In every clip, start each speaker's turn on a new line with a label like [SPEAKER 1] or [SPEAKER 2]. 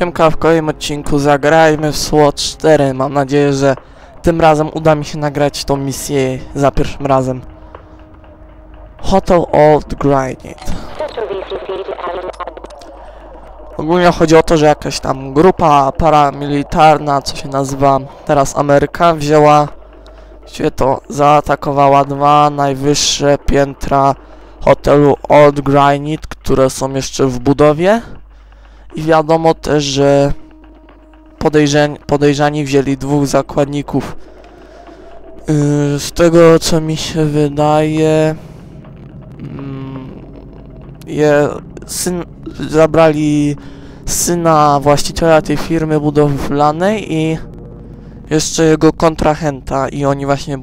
[SPEAKER 1] Siemka, w kolejnym odcinku zagrajmy w SWOT 4. Mam nadzieję, że tym razem uda mi się nagrać tą misję za pierwszym razem. Hotel Old Granite. Ogólnie chodzi o to, że jakaś tam grupa paramilitarna, co się nazywa teraz Ameryka, wzięła, gdzie to zaatakowała dwa najwyższe piętra hotelu Old Granite, które są jeszcze w budowie. I wiadomo też, że podejrzeń, podejrzani wzięli dwóch zakładników. Yy, z tego co mi się wydaje, mm, je, syn, zabrali syna właściciela tej firmy budowlanej i jeszcze jego kontrahenta i oni właśnie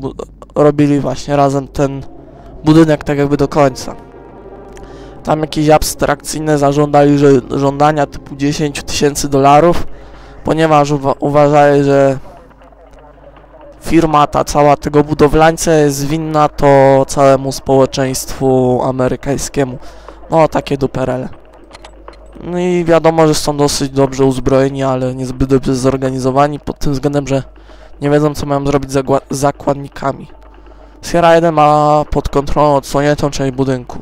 [SPEAKER 1] robili właśnie razem ten budynek tak jakby do końca. Tam jakieś abstrakcyjne zażądali że żądania typu 10 tysięcy dolarów, ponieważ uwa uważali, że firma ta cała tego budowlańca jest winna to całemu społeczeństwu amerykańskiemu. No, takie duperele. No i wiadomo, że są dosyć dobrze uzbrojeni, ale niezbyt dobrze zorganizowani pod tym względem, że nie wiedzą co mają zrobić z zakładnikami. Sierra 1 ma pod kontrolą odsłoniętą część budynku.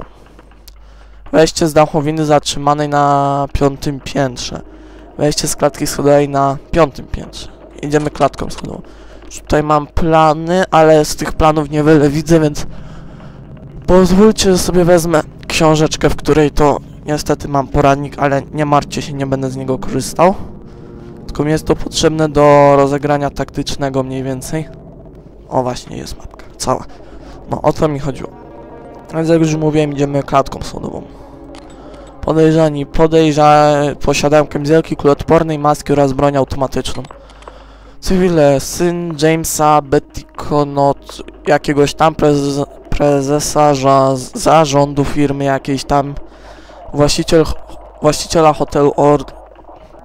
[SPEAKER 1] Wejście z dachowiny zatrzymanej na piątym piętrze. Wejście z klatki schodowej na piątym piętrze. Idziemy klatką schodową. Tutaj mam plany, ale z tych planów niewiele widzę, więc pozwólcie, że sobie wezmę książeczkę, w której to niestety mam poradnik, ale nie martwcie się, nie będę z niego korzystał. Tylko mi jest to potrzebne do rozegrania taktycznego mniej więcej. O właśnie, jest mapka, cała. No, o to mi chodziło. Więc jak już mówiłem, idziemy klatką schodową. Podejrzani, podejrza... posiadają kamizelki kuloodpornej, maski oraz broń automatyczną. Cywile, syn Jamesa Betty Conot, jakiegoś tam prez, prezesa ża- zarządu firmy jakiejś tam właściciel, właściciela hotelu Ord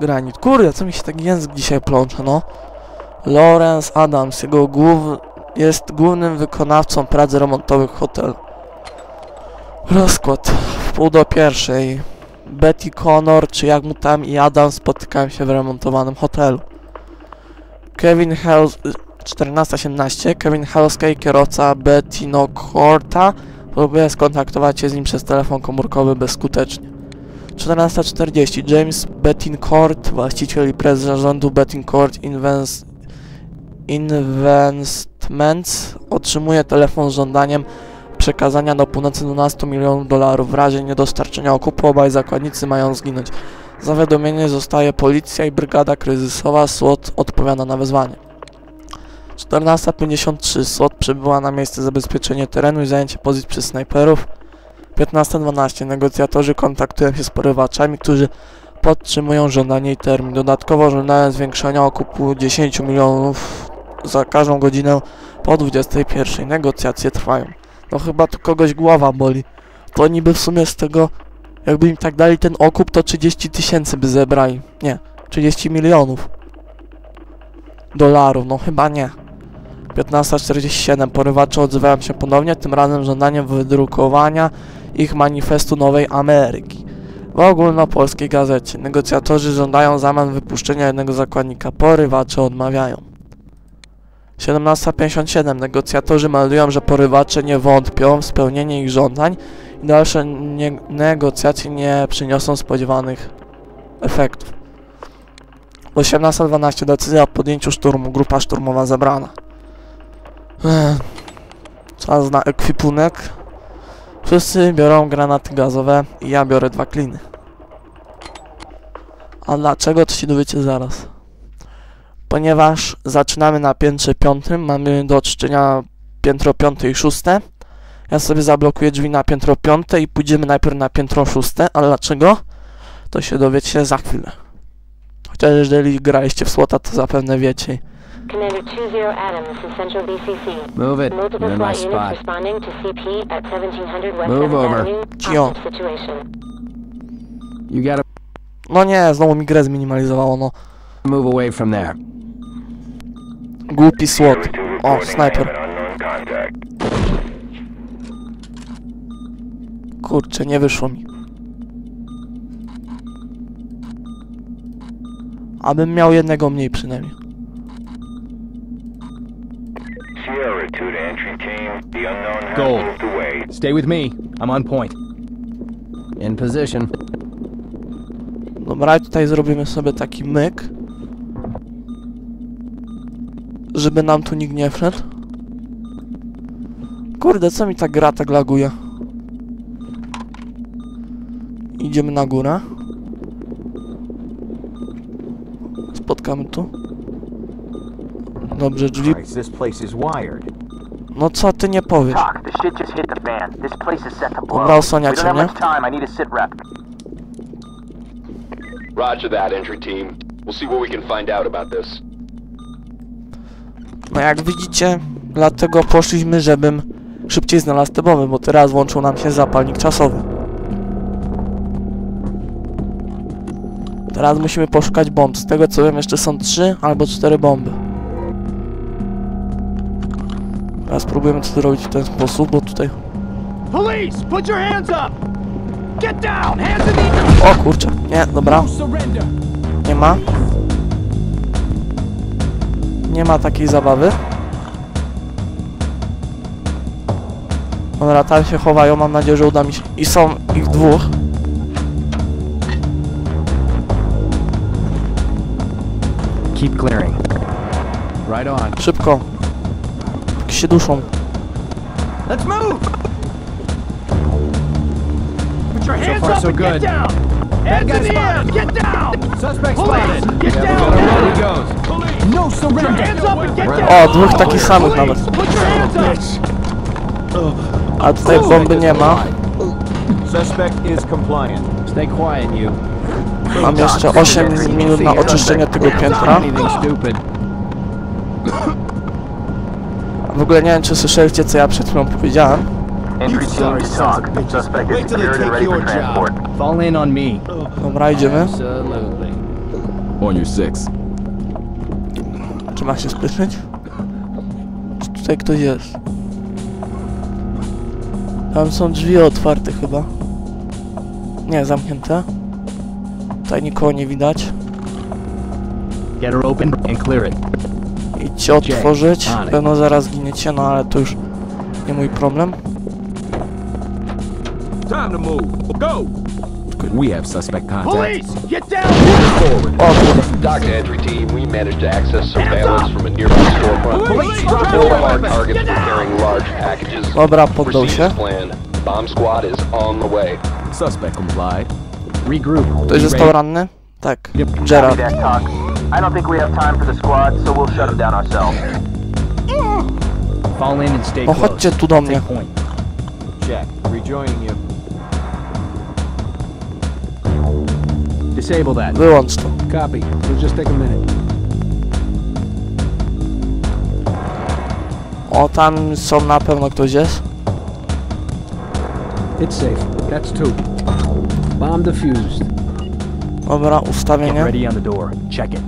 [SPEAKER 1] Granit. Kurde, co mi się taki język dzisiaj plącze, no. Lawrence Adams, jego głów, jest głównym wykonawcą prac remontowych hotelu. Rozkład. W pół do pierwszej. Betty Connor, czy jak mu tam i Adam spotykają się w remontowanym hotelu. Kevin Hells... 14.17. Kevin Helskey, kierowca Bettino Corta, próbuje skontaktować się z nim przez telefon komórkowy bezskutecznie. 14.40. James Bettincourt, właściciel i prezes zarządu Bettincourt Invest... Investments, otrzymuje telefon z żądaniem przekazania do północy 12 milionów dolarów. W razie niedostarczenia okupu obaj zakładnicy mają zginąć. Zawiadomienie zostaje policja i brygada kryzysowa. SWAT odpowiada na wezwanie. 14.53 SWAT przybyła na miejsce zabezpieczenia terenu i zajęcie pozycji przez snajperów. 15.12 negocjatorzy kontaktują się z porywaczami, którzy podtrzymują żądanie i termin. Dodatkowo żądają zwiększenia okupu 10 milionów za każdą godzinę po 21.00. Negocjacje trwają. No chyba tu kogoś głowa boli. To niby w sumie z tego, jakby im tak dali ten okup, to 30 tysięcy by zebrali. Nie, 30 milionów dolarów, no chyba nie. 15.47 porywacze odzywają się ponownie, tym razem żądaniem wydrukowania ich manifestu Nowej Ameryki. W ogólnopolskiej gazecie negocjatorzy żądają zamian wypuszczenia jednego zakładnika, porywacze odmawiają. 17.57 negocjatorzy meldują, że porywacze nie wątpią w spełnienie ich żądań i dalsze nie negocjacje nie przyniosą spodziewanych efektów. 18.12 decyzja o podjęciu szturmu, grupa szturmowa zebrana. Czas na ekwipunek. Wszyscy biorą granaty gazowe i ja biorę dwa kliny. A dlaczego to się dowiecie zaraz? Ponieważ zaczynamy na piętrze piątym, mamy do czynienia piętro piąte i szóste. Ja sobie zablokuję drzwi na piętro piąte i pójdziemy najpierw na piętro szóste. A dlaczego? To się dowiecie za chwilę. Chociaż jeżeli graliście w słota, to zapewne wiecie.
[SPEAKER 2] Commander 2-0 Adam, this is Central VCC.
[SPEAKER 3] Move it.
[SPEAKER 2] Multiple
[SPEAKER 3] You're in my spot.
[SPEAKER 2] responding to CP at 1700 West
[SPEAKER 3] Move
[SPEAKER 2] 7th
[SPEAKER 3] over.
[SPEAKER 2] Avenue.
[SPEAKER 1] Cio.
[SPEAKER 3] You gotta
[SPEAKER 1] No nie, znowu mi grę zminimalizowało, no.
[SPEAKER 3] move away from there.
[SPEAKER 1] Głupi słot. O, snajper. Kurczę, nie wyszło mi. Abym miał jednego mniej przynajmniej.
[SPEAKER 4] Sierra 2 to entry team. The unknown has
[SPEAKER 5] Gold. Stay with me. I'm on point.
[SPEAKER 3] In position.
[SPEAKER 1] Dobra, tutaj zrobimy sobie taki myk. Żeby nam tu nikt nie wszedł. Kurde, co mi ta gra tak laguje? Idziemy na górę. Spotkamy tu. Dobrze, drzwi. No co ty nie powiesz? Dobra, osłaniacie mnie.
[SPEAKER 6] Roger that, entry team. We'll see what we can find out about this.
[SPEAKER 1] No jak widzicie, dlatego poszliśmy, żebym szybciej znalazł te bomby, bo teraz włączył nam się zapalnik czasowy. Teraz musimy poszukać bomb. Z tego co wiem, jeszcze są trzy albo cztery bomby. Teraz spróbujemy to zrobić w ten sposób, bo tutaj...
[SPEAKER 5] Police, put your hands up! Get down! Hands in the!
[SPEAKER 1] O kurczę, nie, dobra, nie ma. Nie ma takiej zabawy. Dobra, tam się chowają, mam nadzieję, że uda mi się. I są ich dwóch.
[SPEAKER 3] Keep clearing. Right on.
[SPEAKER 1] Szybko. Jak się duszą.
[SPEAKER 5] Let's move! Put your hands
[SPEAKER 3] far,
[SPEAKER 5] up
[SPEAKER 3] so
[SPEAKER 5] and
[SPEAKER 3] good.
[SPEAKER 5] Get down! Hands in the air! Get down!
[SPEAKER 3] Suspect
[SPEAKER 5] Police,
[SPEAKER 3] spotted.
[SPEAKER 5] get
[SPEAKER 3] Yeah,
[SPEAKER 5] down
[SPEAKER 3] we got
[SPEAKER 5] now!
[SPEAKER 3] him. He goes.
[SPEAKER 5] Police!
[SPEAKER 3] No
[SPEAKER 5] Put your
[SPEAKER 3] surrender.
[SPEAKER 5] hands up and get
[SPEAKER 3] Right.
[SPEAKER 5] down!
[SPEAKER 1] O, dwóch takich samych nawet.
[SPEAKER 5] put your hands up!
[SPEAKER 1] A tutaj bomby nie ma.
[SPEAKER 7] Suspect is compliant.
[SPEAKER 3] Stay quiet, you.
[SPEAKER 1] Mam jeszcze 8 minut na oczyszczenie tego piętra. W ogóle nie wiem, czy słyszeliście, co ja przed chwilą powiedziałem.
[SPEAKER 3] Fall in on me.
[SPEAKER 1] Dobra, idziemy.
[SPEAKER 3] Absolutely.
[SPEAKER 5] On your six.
[SPEAKER 1] Czy ma się spieszyć? Czy tutaj ktoś jest? Tam są drzwi otwarte chyba. Nie, zamknięte. Tutaj nikogo nie widać.
[SPEAKER 3] Get her open and clear it.
[SPEAKER 1] Idźcie otworzyć. Pewno zaraz giniecie, no ale to już nie mój problem.
[SPEAKER 7] Time to move. Go!
[SPEAKER 5] We have suspect contact. Police, get down!
[SPEAKER 1] O kurde.
[SPEAKER 6] Dock entry team, we managed to access surveillance from a nearby storefront.
[SPEAKER 5] Police, drop
[SPEAKER 6] Four of our
[SPEAKER 5] weapons!
[SPEAKER 6] targets
[SPEAKER 5] Get
[SPEAKER 6] were
[SPEAKER 5] down!
[SPEAKER 6] carrying large packages.
[SPEAKER 1] Dobra, poddał
[SPEAKER 6] Proceed
[SPEAKER 1] się.
[SPEAKER 6] as. Bomb squad is on the way.
[SPEAKER 5] Suspect complied.
[SPEAKER 3] Regroup.
[SPEAKER 1] Ktoś
[SPEAKER 3] You
[SPEAKER 1] został
[SPEAKER 3] ready?
[SPEAKER 1] ranny? Tak. Gerard.
[SPEAKER 8] I don't think we have time for the squad, so we'll shut them down ourselves.
[SPEAKER 3] Fall in and stay close.
[SPEAKER 1] chodźcie tu do mnie.
[SPEAKER 3] Take point.
[SPEAKER 7] Check. Rejoining you.
[SPEAKER 3] Disable that.
[SPEAKER 1] Wyłącz to.
[SPEAKER 3] Copy. We'll just take a minute.
[SPEAKER 1] O, tam są na pewno ktoś jest.
[SPEAKER 3] It's safe. That's two. Bomb defused.
[SPEAKER 1] Dobra,
[SPEAKER 3] Get
[SPEAKER 1] ustawienie.
[SPEAKER 3] ready on the door. Check it.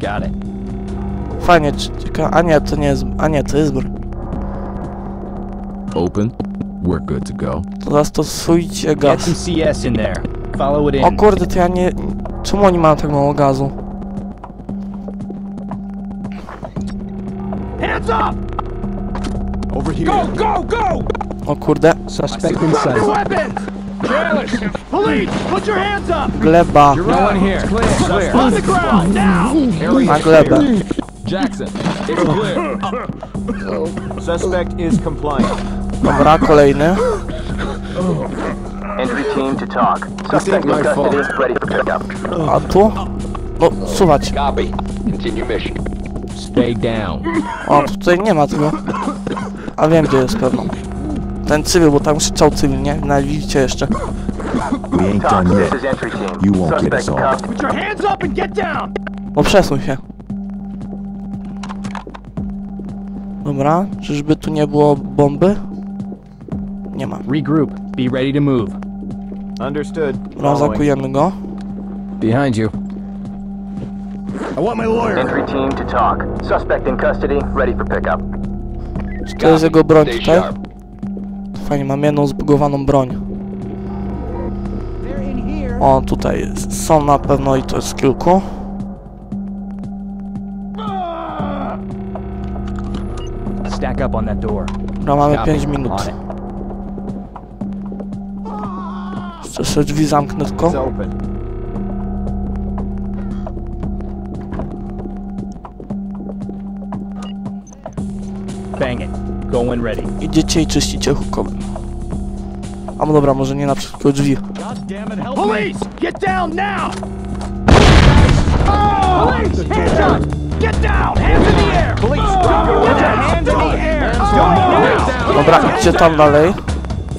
[SPEAKER 3] Got it.
[SPEAKER 1] Fajnie, ciekawe. A nie, to nie jest. A nie, to jest broń.
[SPEAKER 5] Open. We're good to go.
[SPEAKER 1] To zastosujcie
[SPEAKER 3] Get
[SPEAKER 1] gaz.
[SPEAKER 3] some CS in there. Follow it
[SPEAKER 1] O
[SPEAKER 3] in.
[SPEAKER 1] kurde, to ja nie... Czemu oni mają tak mało gazu?
[SPEAKER 5] Hands up!
[SPEAKER 7] Over here.
[SPEAKER 5] Go, go, go!
[SPEAKER 1] O kurde,
[SPEAKER 3] Suspect inside.
[SPEAKER 5] Careless! Police, put your hands up!
[SPEAKER 1] gleba.
[SPEAKER 3] No one here. Clear. Clear.
[SPEAKER 5] On the ground, now!
[SPEAKER 1] Na glebę.
[SPEAKER 5] Jackson, it's clear.
[SPEAKER 7] Suspect is compliant.
[SPEAKER 1] Dobra, kolejny.
[SPEAKER 8] Entry team to talk. Suspect in
[SPEAKER 3] my
[SPEAKER 8] custody,
[SPEAKER 3] fault.
[SPEAKER 8] ready for pickup.
[SPEAKER 1] A tu? No, suwać.
[SPEAKER 6] Copy. Continue mission.
[SPEAKER 5] Stay down.
[SPEAKER 1] O, tutaj nie ma tego. A wiem, gdzie jest pewno. Ten cywil, bo tam krzyczał cywil, nie? Nawet widzicie jeszcze.
[SPEAKER 7] We ain't
[SPEAKER 8] Talk,
[SPEAKER 7] done
[SPEAKER 8] this
[SPEAKER 7] yet.
[SPEAKER 8] is entry team.
[SPEAKER 7] You won't get
[SPEAKER 8] Suspect
[SPEAKER 7] us all.
[SPEAKER 8] cuffed.
[SPEAKER 5] Put your hands up and get down!
[SPEAKER 1] No przesuń się. Dobra, czyżby tu nie było bomby? Nie ma.
[SPEAKER 3] Regroup. Be ready to move.
[SPEAKER 7] Understood.
[SPEAKER 1] Rozakujemy go.
[SPEAKER 3] Behind you.
[SPEAKER 5] I want my lawyer.
[SPEAKER 8] Entry team to talk. Suspect in custody, ready for pickup.
[SPEAKER 1] Czy to jest jego broń tutaj? Fajnie, mam jedną zbugowaną broń. O, tutaj są na pewno i to jest kilku.
[SPEAKER 5] Stack up on that door.
[SPEAKER 1] Dobra, mamy 5 minut. Sobie drzwi zamknę tylko.
[SPEAKER 5] Bang it. Go when ready.
[SPEAKER 1] Idziecie i czyścicie hukowym. A no dobra, może nie na przykład drzwi.
[SPEAKER 5] Police! Get down now! Police! Hands up! Get down! Hands in the air! Police! Drop your weapons! Hands in the air! Now!
[SPEAKER 1] Dobra, idźcie tam dalej.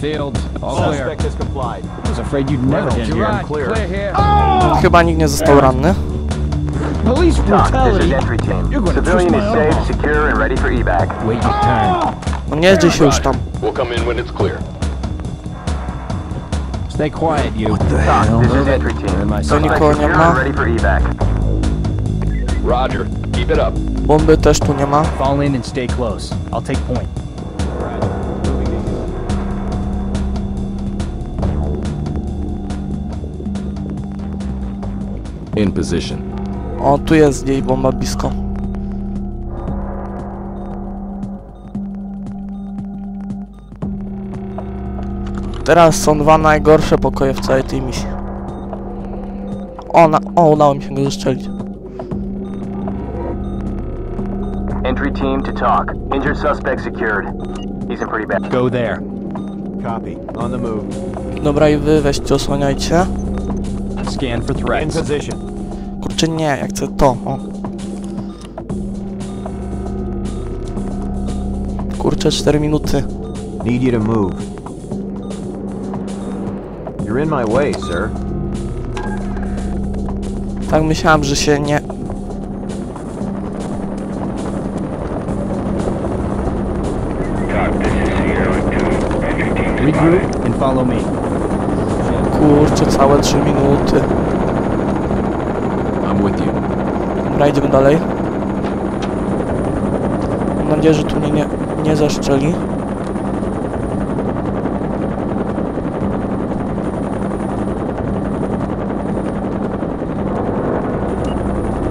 [SPEAKER 3] Field, all clear.
[SPEAKER 7] Suspect has complied.
[SPEAKER 3] I was afraid you'd never get
[SPEAKER 7] You're
[SPEAKER 3] here.
[SPEAKER 7] right. Clear.
[SPEAKER 3] here.
[SPEAKER 1] Chyba nikt nie został ranny.
[SPEAKER 3] Police brutality.
[SPEAKER 8] entry team.
[SPEAKER 3] You're gonna
[SPEAKER 8] Civilian
[SPEAKER 3] twist
[SPEAKER 8] is
[SPEAKER 3] my arm
[SPEAKER 8] safe,
[SPEAKER 3] off.
[SPEAKER 8] secure, and ready for evac.
[SPEAKER 3] Wait your turn.
[SPEAKER 1] No nie jedzie się już tam.
[SPEAKER 6] We'll come in when it's clear.
[SPEAKER 3] Stay quiet, you.
[SPEAKER 8] Talk, this is entry team.
[SPEAKER 1] To nikogo nie ma.
[SPEAKER 6] Roger. Keep it up.
[SPEAKER 1] Bomby też tu nie ma.
[SPEAKER 5] Fall in and stay close. I'll take point.
[SPEAKER 9] In position.
[SPEAKER 1] O, tu jest gdzieś bomba blisko. Teraz są dwa najgorsze pokoje w całej tej misji. O, na, o udało mi się go zestrzelić.
[SPEAKER 8] Entry team to talk. Injured suspect secured. He's in pretty bad.
[SPEAKER 5] Go there.
[SPEAKER 7] Copy. On the move.
[SPEAKER 1] Dobra i wy weźcie osłaniajcie.
[SPEAKER 5] Scan for
[SPEAKER 7] In
[SPEAKER 5] threats.
[SPEAKER 7] position.
[SPEAKER 1] Kurczę nie, jak chcę to, o. Kurczę 4 minuty.
[SPEAKER 7] Need you to move. You're in my way, sir.
[SPEAKER 1] Tak myślałem, że się nie...
[SPEAKER 4] Talk, this is Sierra 2. Entry team spotted.
[SPEAKER 5] Regroup and follow me.
[SPEAKER 1] Kurczę, całe 3 minuty.
[SPEAKER 9] I'm with you.
[SPEAKER 1] Dobra, idziemy dalej. Mam nadzieję, że tu mnie nie, nie zaszczeli.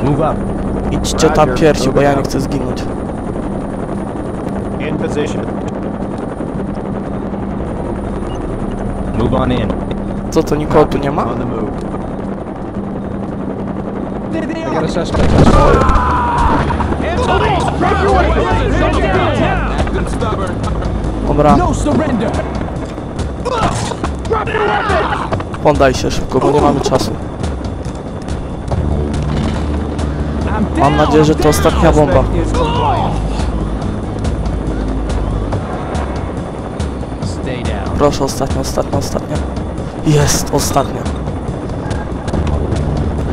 [SPEAKER 5] Move up.
[SPEAKER 1] Idźcie tam pierwsi, bo ja nie chcę zginąć.
[SPEAKER 7] In position.
[SPEAKER 5] Move on in.
[SPEAKER 1] Co to, nikogo tu nie ma? Dobra,
[SPEAKER 5] No
[SPEAKER 1] poddaj się szybko, bo nie mamy czasu. Mam nadzieję, że to ostatnia bomba. Proszę, ostatnia, ostatnia, ostatnia. Jest, ostatnia.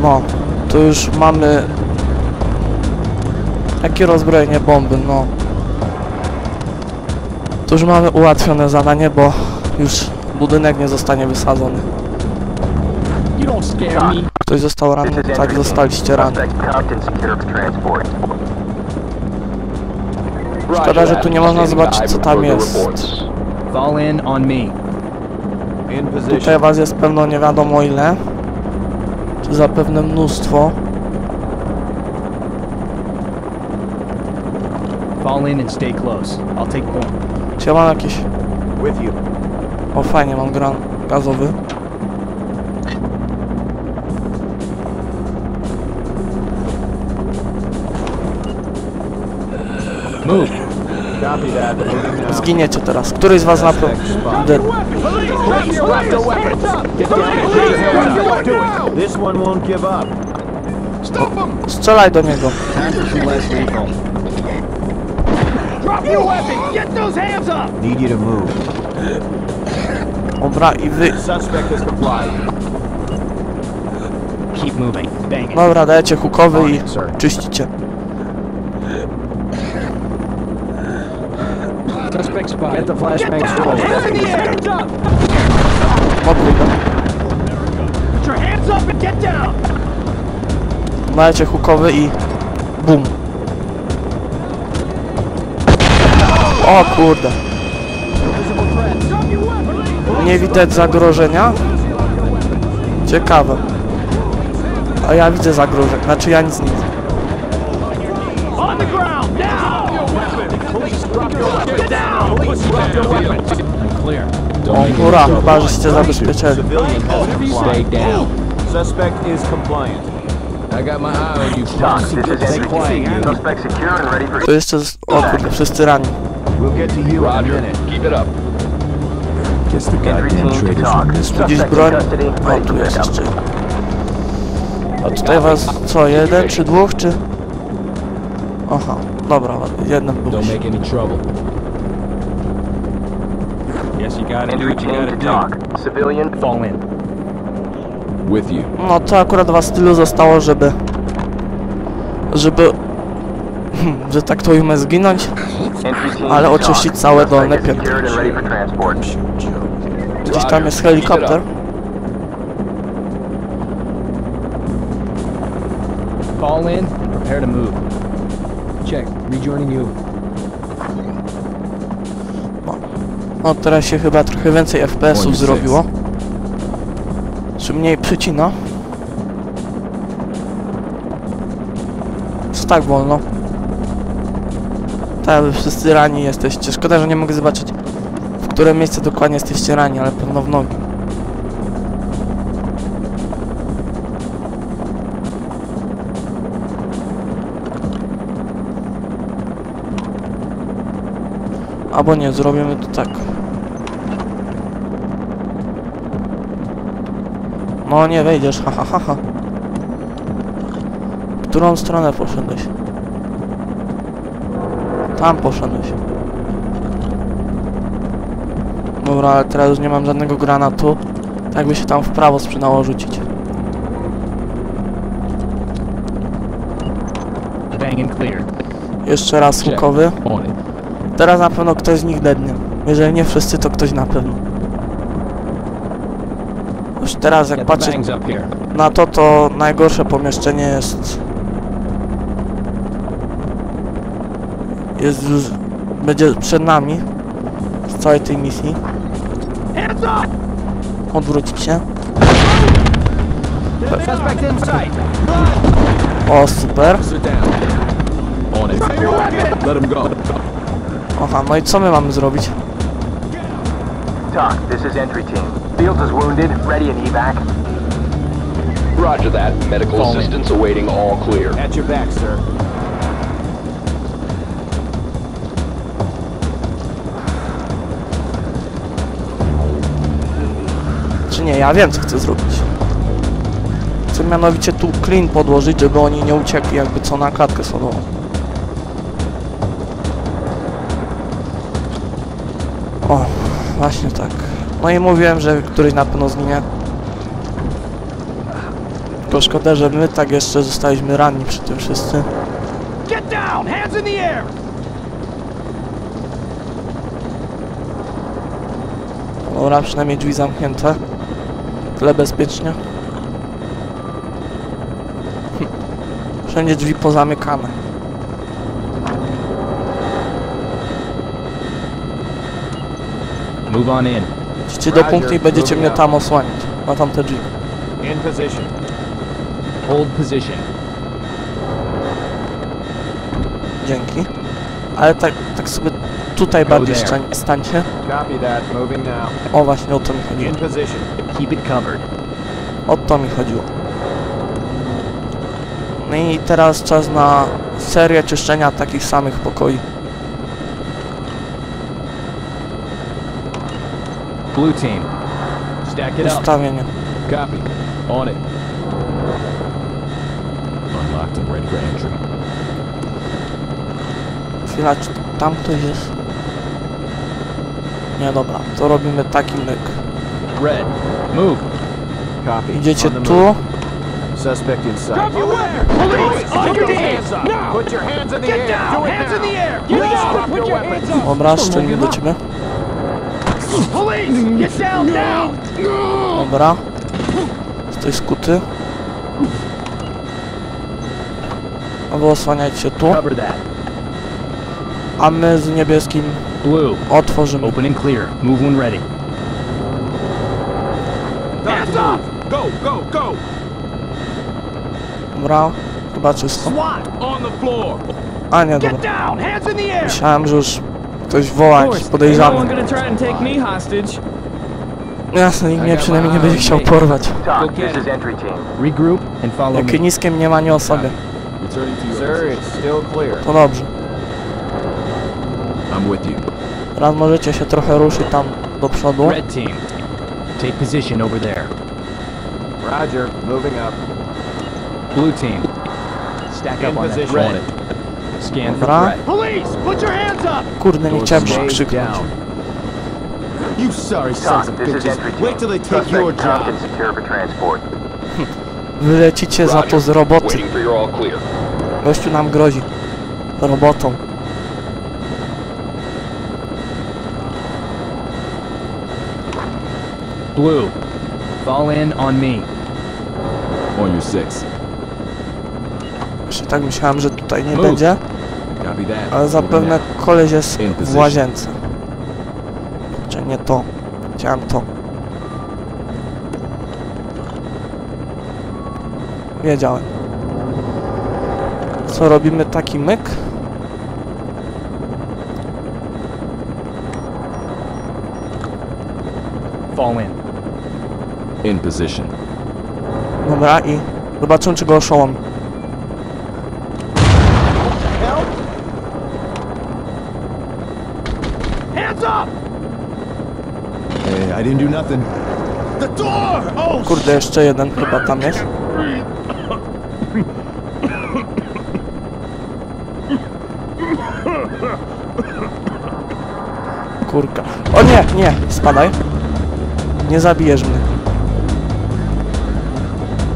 [SPEAKER 1] No, to już mamy... Jakie rozbrojenie bomby, no. To już mamy ułatwione zadanie, bo już budynek nie zostanie wysadzony. Ktoś został ranny? Tak, zostaliście ranni. Szkoda, że tu nie można zobaczyć, co tam jest.
[SPEAKER 5] Fall in on me.
[SPEAKER 1] Tutaj was jest pewno nie wiadomo ile. Czy zapewne mnóstwo.
[SPEAKER 5] Fall in and stay close. I'll take point.
[SPEAKER 1] Czy ja mam jakieś...
[SPEAKER 7] With you.
[SPEAKER 1] O fajnie, mam gran gazowy.
[SPEAKER 5] Move.
[SPEAKER 7] Copy that. Moving now.
[SPEAKER 1] Zginiecie teraz. Któryś z was na
[SPEAKER 7] won't give up.
[SPEAKER 1] Strzelaj do niego. Dobra, i wy... Dobra, dajecie hukowy i czyścicie.
[SPEAKER 3] Suspect
[SPEAKER 5] Get
[SPEAKER 3] spotted.
[SPEAKER 5] the flashbang rolling. Hands in the air! Hands up! Put your hands up and get down!
[SPEAKER 1] Dajecie hukowy i... Bum. O kurde. Nie widać zagrożenia? Ciekawe. A ja widzę zagrożenie. Znaczy ja nic nie widzę. Ura, chyba żeście zabezpieczeni.
[SPEAKER 3] Stay down.
[SPEAKER 7] Suspect is compliant.
[SPEAKER 3] I got my eye on you.
[SPEAKER 8] Suspect secure and ready for
[SPEAKER 1] To jeszcze, z... o kurde, wszyscy rani.
[SPEAKER 7] We'll get to you in a
[SPEAKER 6] Roger.
[SPEAKER 7] minute.
[SPEAKER 6] Keep it up.
[SPEAKER 8] entry team to talk.
[SPEAKER 1] Gdzieś
[SPEAKER 8] Suspect
[SPEAKER 1] broń? O, tu jest jeszcze. A tutaj was co, jeden czy dwóch, czy... Aha, dobra, jeden był.
[SPEAKER 3] Don't make any trouble.
[SPEAKER 5] Yes, you gotta do what you gotta
[SPEAKER 8] to
[SPEAKER 5] do.
[SPEAKER 8] talk. Civilian,
[SPEAKER 5] Fall in.
[SPEAKER 3] With you.
[SPEAKER 1] No to akurat was tylu zostało, żeby... Żeby... że tak to ujmę zginąć. Ale oczyścić całe dolne piętro.
[SPEAKER 8] secured and ready for transport.
[SPEAKER 1] Gdzieś tam jest helikopter.
[SPEAKER 3] Fall in. Prepare to move. Check. Rejoining you.
[SPEAKER 1] No teraz się chyba trochę więcej FPS-ów zrobiło. Czy mniej przycina? Co tak wolno? Tak, wy wszyscy rani jesteście. Szkoda, że nie mogę zobaczyć w które miejsce dokładnie jesteście rani, ale pewno w nogi. Albo nie, zrobimy to tak. No nie wejdziesz, ha ha ha ha. W którą stronę poszedłeś? Tam poszedłeś. Dobra, ale teraz już nie mam żadnego granatu. Tak by się tam w prawo sprzydało rzucić. Jeszcze raz
[SPEAKER 3] Check.
[SPEAKER 1] Teraz na pewno ktoś z nich dednie. Jeżeli nie wszyscy, to ktoś na pewno. Już teraz jak patrzę na to, to najgorsze pomieszczenie jest... Jest już... Będzie przed nami. Z całej tej misji. Odwrócić się. O, super. Aha, no i co my mamy zrobić?
[SPEAKER 8] Talk, this is entry team. Fields is wounded, ready and evac.
[SPEAKER 6] Roger that. Medical
[SPEAKER 3] in.
[SPEAKER 6] assistance awaiting all clear.
[SPEAKER 7] At your back, sir.
[SPEAKER 1] Czy nie, ja wiem co chcę zrobić. Chcę mianowicie tu clean podłożyć, żeby oni nie uciekli jakby co na klatkę sodową. O, właśnie tak. No i mówiłem, że któryś na pewno zginie. Tylko szkoda, że my tak jeszcze zostaliśmy ranni przy tym wszyscy.
[SPEAKER 5] Get down! Hands in the air!
[SPEAKER 1] Dobra, przynajmniej drzwi zamknięte. Tyle bezpiecznie. Hm. Wszędzie drzwi pozamykane.
[SPEAKER 5] Move on in.
[SPEAKER 1] Idźcie do punktu i będziecie mnie tam osłaniać. Na tamte drzwi.
[SPEAKER 7] In position.
[SPEAKER 5] Hold position.
[SPEAKER 1] Dzięki. Ale tak, tak sobie tutaj bardziej
[SPEAKER 5] there.
[SPEAKER 1] stań, stańcie.
[SPEAKER 7] Copy that. Moving now.
[SPEAKER 1] O właśnie, o to mi
[SPEAKER 7] In
[SPEAKER 1] chodziło.
[SPEAKER 7] position.
[SPEAKER 5] Keep it covered.
[SPEAKER 1] O to mi chodziło. No i teraz czas na serię czyszczenia takich samych pokoi.
[SPEAKER 5] Blue team. Stack it up.
[SPEAKER 1] Ustawienie.
[SPEAKER 3] Copy. On it. Unlocked and ready for entry.
[SPEAKER 1] Chwila, czy tam ktoś jest? Nie, dobra, to robimy taki myk.
[SPEAKER 5] Red. Move.
[SPEAKER 7] Copy.
[SPEAKER 1] Idziecie tu.
[SPEAKER 7] Suspect in sight.
[SPEAKER 5] Police! On your hands up! Now!
[SPEAKER 7] Put your hands in the
[SPEAKER 5] Get
[SPEAKER 7] air.
[SPEAKER 5] down!
[SPEAKER 7] Do it
[SPEAKER 5] Hands
[SPEAKER 7] now.
[SPEAKER 5] in the air!
[SPEAKER 7] Drop your weapons.
[SPEAKER 1] dobra, szczelimy do ciebie. Dobra. Jesteś skuty. A wy osłaniajcie się tu, a my z niebieskim
[SPEAKER 5] Blue.
[SPEAKER 1] otworzymy.
[SPEAKER 5] Open and clear. Move when ready. Hands up!
[SPEAKER 7] Go, go, go.
[SPEAKER 1] Dobra, chyba czysto.
[SPEAKER 5] SWAT!
[SPEAKER 7] On the floor.
[SPEAKER 1] A nie,
[SPEAKER 5] Get
[SPEAKER 1] dobra.
[SPEAKER 5] down! Hands in the air!
[SPEAKER 1] Myślałem, że już ktoś woła jakiś podejrzany. Jasne, nikt mnie przynajmniej nie będzie chciał porwać. Jakie niskie mniemanie o sobie.
[SPEAKER 7] To
[SPEAKER 1] dobrze. Teraz możecie się trochę ruszyć tam do przodu.
[SPEAKER 3] Take position over there.
[SPEAKER 9] Roger, moving up.
[SPEAKER 3] Blue team, stack up on that red.
[SPEAKER 1] Dobra.
[SPEAKER 3] threat.
[SPEAKER 5] Police, put your hands up!
[SPEAKER 1] Kurde, nie chciałem się krzyknąć.
[SPEAKER 7] You sorry sons of
[SPEAKER 8] this is
[SPEAKER 7] bitches. Wait till they take your job.
[SPEAKER 1] Wylecicie za to z roboty. Gościu nam grozi. Robotą.
[SPEAKER 3] Blue, fall in on me.
[SPEAKER 7] On your six.
[SPEAKER 1] Jeszcze tak myślałem, że tutaj nie
[SPEAKER 7] Move.
[SPEAKER 1] będzie. Ale zapewne koleś jest w łazience. Czy nie to. Chciałem to. Wiedziałem. Co robimy taki myk?
[SPEAKER 3] Fall in.
[SPEAKER 7] In position.
[SPEAKER 1] Dobra i zobaczymy czy go oszołom.
[SPEAKER 5] Hands up!
[SPEAKER 7] Hey, I didn't do nothing. The door! Oh,
[SPEAKER 1] Kurde, jeszcze jeden chyba tam jest. Kurka. O nie, nie, spadaj. Nie zabijesz mnie.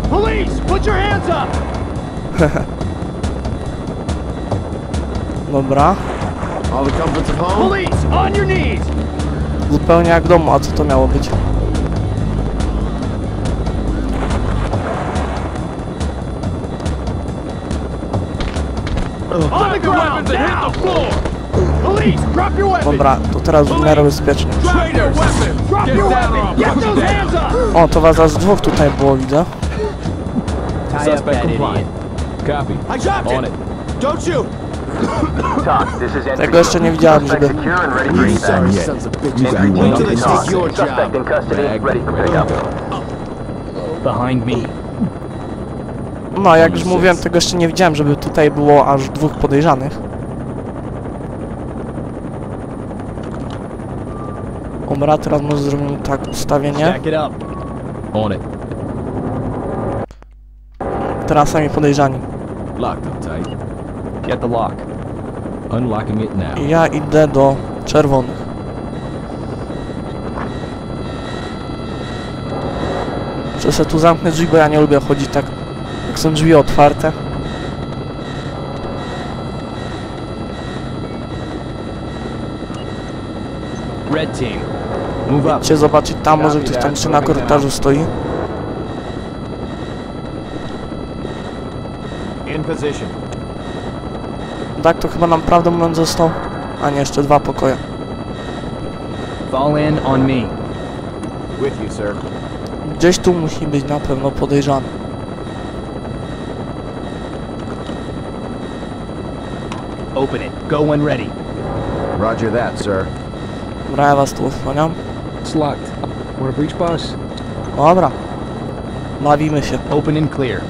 [SPEAKER 5] Police, put your hands up!
[SPEAKER 1] Dobra.
[SPEAKER 7] all the comforts of home?
[SPEAKER 5] Police, on your knees!
[SPEAKER 1] Zupełnie jak w domu, a co to miało być? Dobra, to teraz w miarę bezpiecznie. O, to was aż dwóch tutaj było, widzę.
[SPEAKER 7] Suspect compliant. Copy.
[SPEAKER 9] I dropped
[SPEAKER 7] On
[SPEAKER 9] it.
[SPEAKER 7] it.
[SPEAKER 9] Don't shoot.
[SPEAKER 8] Talk, this is entry
[SPEAKER 1] Tego jeszcze nie widziałem,
[SPEAKER 8] Suspect
[SPEAKER 1] żeby... No, jak już mówiłem, tego jeszcze nie widziałem, żeby tutaj było aż dwóch podejrzanych. Dobra, teraz może zrobimy tak ustawienie. Teraz sami podejrzani.
[SPEAKER 7] Locked up tight.
[SPEAKER 3] Get the lock.
[SPEAKER 7] Unlocking it now.
[SPEAKER 1] I ja idę do czerwonych. Muszę sobie tu zamknąć drzwi, bo ja nie lubię chodzić tak, jak są drzwi otwarte.
[SPEAKER 3] Red team, move up.
[SPEAKER 1] Idźcie zobaczyć tam, może ktoś tam jeszcze na korytarzu stoi.
[SPEAKER 9] In position.
[SPEAKER 1] Tak, to chyba nam prawdę mówiąc został. A nie, jeszcze dwa pokoje.
[SPEAKER 3] Fall in on me.
[SPEAKER 9] With you, sir.
[SPEAKER 1] Gdzieś tu musi być na pewno podejrzany.
[SPEAKER 3] Open it. Go when ready.
[SPEAKER 9] Roger that, sir.
[SPEAKER 1] Dobra, ja was tu osłaniam.
[SPEAKER 3] It's locked. We're a breach boss.
[SPEAKER 1] Dobra. Bawimy się.
[SPEAKER 3] Open and clear.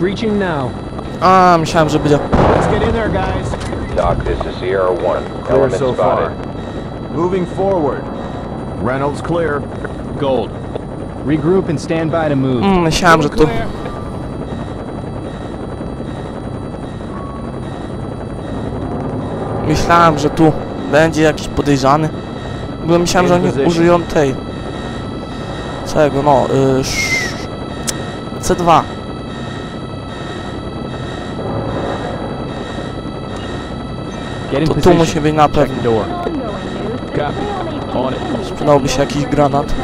[SPEAKER 3] Breaching now.
[SPEAKER 1] A, myślałem, że będzie...
[SPEAKER 9] Let's get in there, guys.
[SPEAKER 6] Doc, this is Sierra 1.
[SPEAKER 9] Clear
[SPEAKER 6] Element
[SPEAKER 9] so far. Moving forward. Reynolds clear.
[SPEAKER 3] Gold. Regroup and stand by to move.
[SPEAKER 1] Mm, myślałem, że tu... Myślałem, że tu będzie jakiś podejrzany. Ogóle myślałem, że oni użyją tej... Czego, no... Y, sz... C2. To tu musi być na pewno. Przydałby się jakiś granat.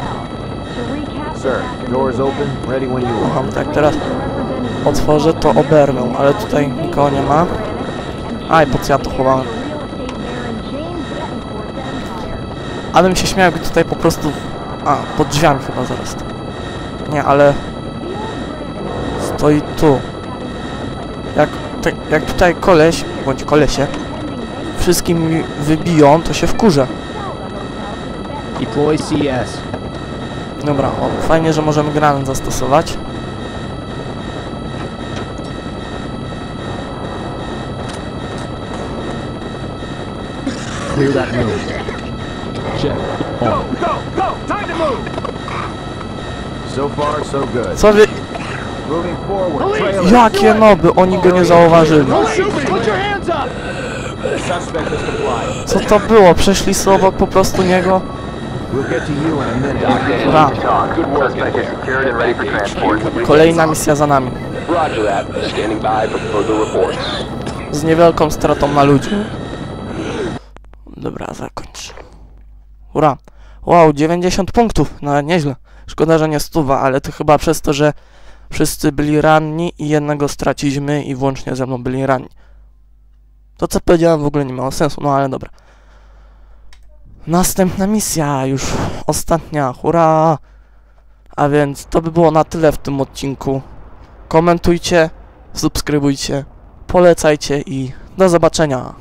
[SPEAKER 1] Aha, tak teraz otworzę, to oberwę, ale tutaj nikogo nie ma. Aj, po co ja to chowałem? Ale bym się śmiał, jakby tutaj po prostu... A, pod drzwiami chyba zaraz. Nie, ale... Stoi tu. Jak, te, jak tutaj koleś, bądź kolesie, wszystkim wybiją, to się wkurzę.
[SPEAKER 3] Deploy CS.
[SPEAKER 1] Dobra, o, fajnie, że możemy granat zastosować.
[SPEAKER 3] Clear that room.
[SPEAKER 7] Check. On it.
[SPEAKER 5] Go, go! Time to move!
[SPEAKER 9] So far, so good.
[SPEAKER 1] Co wy... Jakie noby, oni go nie zauważyli.
[SPEAKER 5] Police, put your hands up!
[SPEAKER 9] Suspect has complied.
[SPEAKER 1] Co to było? Przeszli obok po prostu niego? Dobra, kolejna misja za nami. Z niewielką stratą na ludzi. Dobra, zakończ. Ura. Wow, 90 punktów. No nieźle. Szkoda, że nie stuwa, ale to chyba przez to, że wszyscy byli ranni i jednego straciliśmy i włącznie ze mną byli ranni. To co powiedziałem w ogóle nie miało sensu, no ale dobra. Następna misja, już ostatnia, hurra! A więc to by było na tyle w tym odcinku. Komentujcie, subskrybujcie, polecajcie i do zobaczenia.